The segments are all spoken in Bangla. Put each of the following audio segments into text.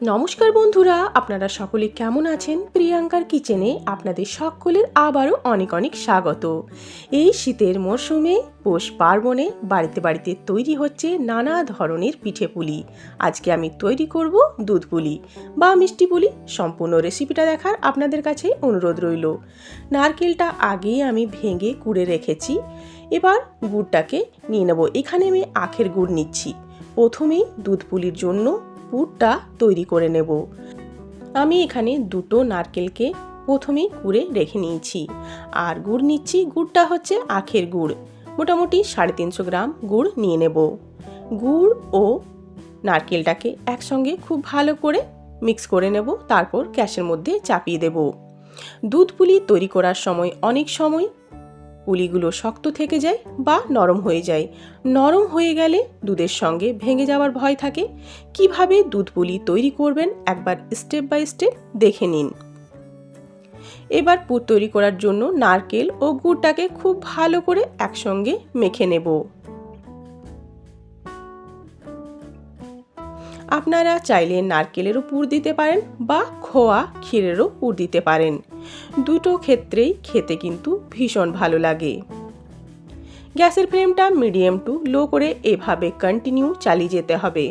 নমস্কার বন্ধুরা, আপনারা সকলে কেমন আছেন? প্রিয়াঙ্কার কিচেনে আপনাদের সকলের আবারও অনেক অনেক স্বাগত। এই শীতের মরশুমে পৌষ পার্বণে বাড়িতে বাড়িতে তৈরি হচ্ছে নানা ধরনের পিঠে পুলি। আজকে আমি তৈরি করব দুধ পুলি বা মিষ্টি পুলি। সম্পূর্ণ রেসিপিটা দেখার আপনাদের কাছে অনুরোধ রইল। নারকেলটা আগেই আমি ভেঙে কুড়ে রেখেছি। এবার গুড়টাকে নিয়ে নেব। এখানে আমি আখের গুড় নিচ্ছি। প্রথমেই দুধ পুলির জন্য পুরটা তৈরি করে নেব। আমি এখানে দুটো নারকেলকে প্রথমেই কুড়ে রেখে নিয়েছি। আর গুড় নিচ্ছি, গুড়টা হচ্ছে আখের গুড়। মোটামুটি সাড়ে তিনশো গ্রাম গুড় নিয়ে নেব। গুড় ও নারকেলটাকে একসঙ্গে খুব ভালো করে মিক্স করে নেব, তারপর গ্যাসের মধ্যে চাপিয়ে দেব। দুধ পুলি তৈরি করার সময় অনেক সময় পুলিগুলো শক্ত থেকে যায় বা নরম হয়ে যায়। নরম হয়ে গেলে দুধের সঙ্গে ভেঙে যাওয়ার ভয় থাকে। কীভাবে দুধ পুলি তৈরি করবেন একবার স্টেপ বাই স্টেপ দেখে নিন। এবার পুর তৈরি করার জন্য নারকেল ও গুড়টাকে খুব ভালো করে একসঙ্গে মেখে নেব। আপনারা চাইলে নারকেলেরও পুর দিতে পারেন বা খোয়া ক্ষীরেরও পুর দিতে পারেন। দুটো ক্ষেত্রেই খেতে কিন্তু ভীষণ ভালো লাগে। গ্যাসের ফ্লেমটা মিডিয়াম টু লো করে এভাবে কন্টিনিউ চালিয়ে যেতে হবে।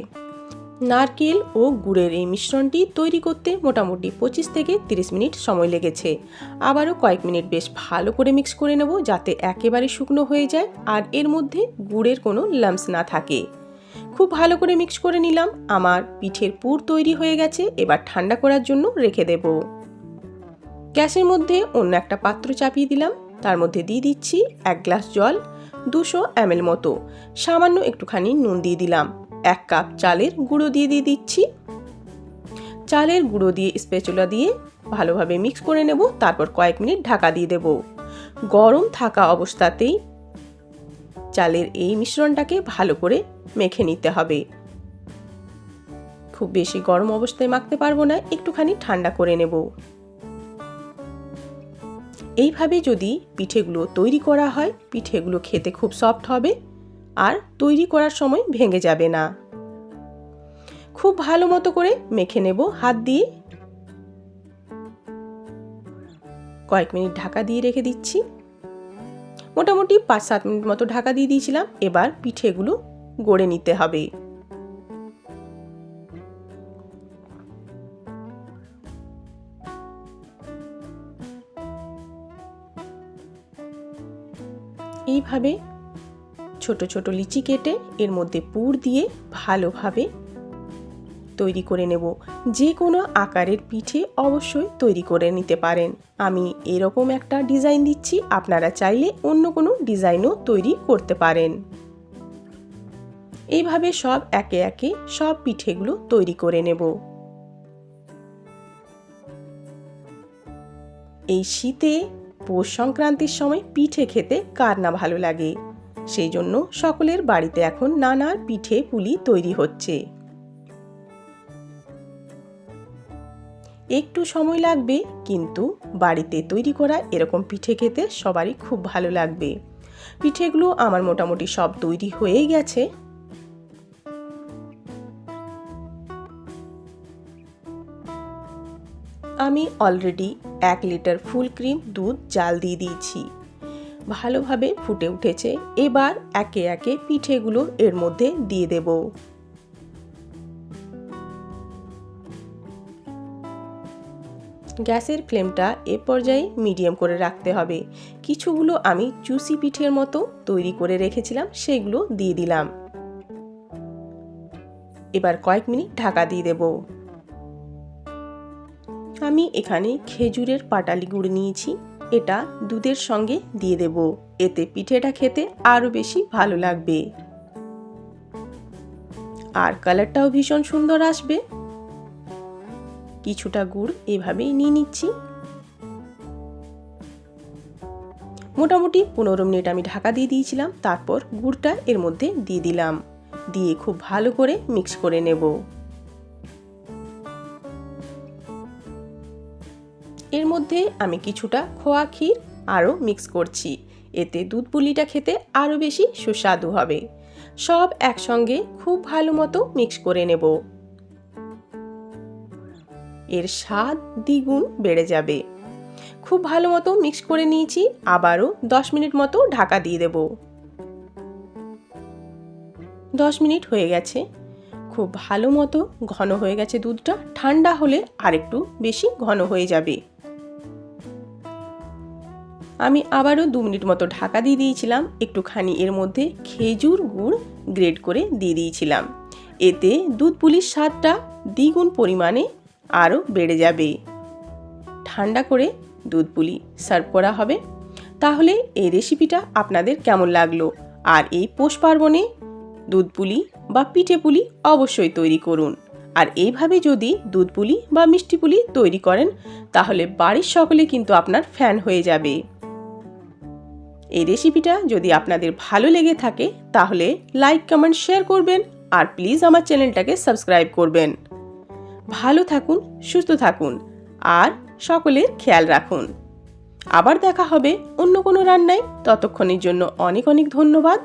নারকেল ও গুড়ের এই মিশ্রণটি তৈরি করতে মোটামুটি পঁচিশ থেকে তিরিশ মিনিট সময় লেগেছে। আবারও কয়েক মিনিট বেশ ভালো করে মিক্স করে নেব যাতে একেবারে শুকনো হয়ে যায় আর এর মধ্যে গুড়ের কোনো লাম্পস না থাকে। খুব ভালো করে মিক্স করে নিলাম। আমার পিঠের পুর তৈরি হয়ে গেছে, এবার ঠান্ডা করার জন্য রেখে দেব। গ্যাসের মধ্যে অন্য একটা পাত্র চাপিয়ে দিলাম। তার মধ্যে দিয়ে দিচ্ছি এক গ্লাস জল, দুশো এমএল মতো। সামান্য একটুখানি নুন দিয়ে দিলাম। এক কাপ চালের গুঁড়ো দিয়ে দিয়ে দিচ্ছি। চালের গুঁড়ো দিয়ে স্পেচুলা দিয়ে ভালোভাবে মিক্স করে নেব। তারপর কয়েক মিনিট ঢাকা দিয়ে দেব। গরম থাকা অবস্থাতেই চালের এই মিশ্রণটাকে ভালো করে মেখে নিতে হবে। খুব বেশি গরম অবস্থায় মাখতে পারব না, একটুখানি ঠান্ডা করে নেব। এইভাবে যদি পিঠেগুলো তৈরি করা হয়, পিঠেগুলো খেতে খুব সফট হবে আর তৈরি করার সময় ভেঙে যাবে না। খুব ভালো মতো করে মেখে নেব, হাত দিয়ে। কয়েক মিনিট ঢাকা দিয়ে রেখে দিচ্ছি। মোটামুটি পাঁচ সাত মিনিট মতো ঢাকা দিয়ে দিয়েছিলাম। এবার পিঠেগুলো গড়ে নিতে হবে। এইভাবে ছোট ছোট লিচি কেটে এর মধ্যে পুর দিয়ে ভালোভাবে তৈরি করে নেব। যে কোনো আকারের পিঠে অবশ্যই তৈরি করে নিতে পারেন। আমি এরকম একটা ডিজাইন দিচ্ছি, আপনারা চাইলে অন্য কোনো ডিজাইনও তৈরি করতে পারেন। এইভাবে সব একে একে সব পিঠেগুলো তৈরি করে নেব। এই শীতে পৌষ সংক্রান্তির সময় পিঠে খেতে কার না ভালো লাগে? সেই জন্য সকলের বাড়িতে এখন নানার পিঠে পুলি তৈরি হচ্ছে। একটু সময় লাগবে, কিন্তু বাড়িতে তৈরি করা এরকম পিঠে খেতে সবারই খুব ভালো লাগবে। পিঠেগুলো আমার মোটামুটি সব তৈরি হয়েই গেছে। আমি অলরেডি এক লিটার ফুল ক্রিম দুধ জাল দিয়ে দিয়েছি। ভালোভাবে ফুটে উঠেছে। এবার একে একে পিঠেগুলো এর মধ্যে দিয়ে দেব। গ্যাসের ফ্লেমটা এ পর্যায়ে মিডিয়াম করে রাখতে হবে। কিছুগুলো আমি চুসি পিঠের মতো তৈরি করে রেখেছিলাম, সেগুলো দিয়ে দিলাম। এবার কয়েক মিনিট ঢাকা দিয়ে দেব। আমি এখানে খেজুরের পাটালি গুড় নিয়েছি, এটা দুধের সঙ্গে দিয়ে দেব। এতে পিঠেটা খেতে আরও বেশি ভালো লাগবে। আর কালারটাও ভীষণ সুন্দর আসবে। কিছুটা গুড় এভাবেই নিয়ে নিচ্ছি। মোটামুটি পনেরো মিনিট আমি ঢাকা দিয়ে দিয়েছিলাম, তারপর গুড়টা এর মধ্যে দিয়ে দিলাম। দিয়ে খুব ভালো করে মিক্স করে নেব। এর মধ্যে আমি কিছুটা খোয়া ক্ষীর আরও মিক্স করছি। এতে দুধ পুলিটা খেতে আরও বেশি সুস্বাদু হবে। সব একসঙ্গে খুব ভালো মতো মিক্স করে নেব। এর স্বাদ দ্বিগুণ বেড়ে যাবে। খুব ভালো মতো মিক্স করে নিয়েছি, আবারও দশ মিনিট মতো ঢাকা দিয়ে দেব। দশ মিনিট হয়ে গেছে। খুব ভালো মতো ঘন হয়ে গেছে দুধটা, ঠান্ডা হলে আরেকটু বেশি ঘন হয়ে যাবে। আমি আবারও দু মিনিট মতো ঢাকা দিয়ে দিয়েছিলাম, একটুখানি এর মধ্যে খেজুর গুড় গ্রেড করে দিয়ে দিয়েছিলাম। এতে দুধ পুলির স্বাদটা দ্বিগুণ পরিমাণে আরও বেড়ে যাবে। ঠান্ডা করে দুধ পুলি সার্ভ করা হবে। তাহলে এই রেসিপিটা আপনাদের কেমন লাগল? আর এই পৌষ পার্বণে দুধ পুলি বা পিঠে পুলি অবশ্যই তৈরি করুন। আর এইভাবে যদি দুধ পুলি বা মিষ্টি পুলি তৈরি করেন, তাহলে বাড়ির সকলে কিন্তু আপনার ফ্যান হয়ে যাবে। এই রেসিপিটা যদি আপনাদের ভালো লেগে থাকে, তাহলে লাইক, কমেন্ট, শেয়ার করবেন। আর প্লিজ আমার চ্যানেলটাকে সাবস্ক্রাইব করবেন। ভালো থাকুন, সুস্থ থাকুন আর সকলের খেয়াল রাখুন। আবার দেখা হবে অন্য কোনো রান্নায়। ততক্ষণের জন্য অনেক অনেক ধন্যবাদ।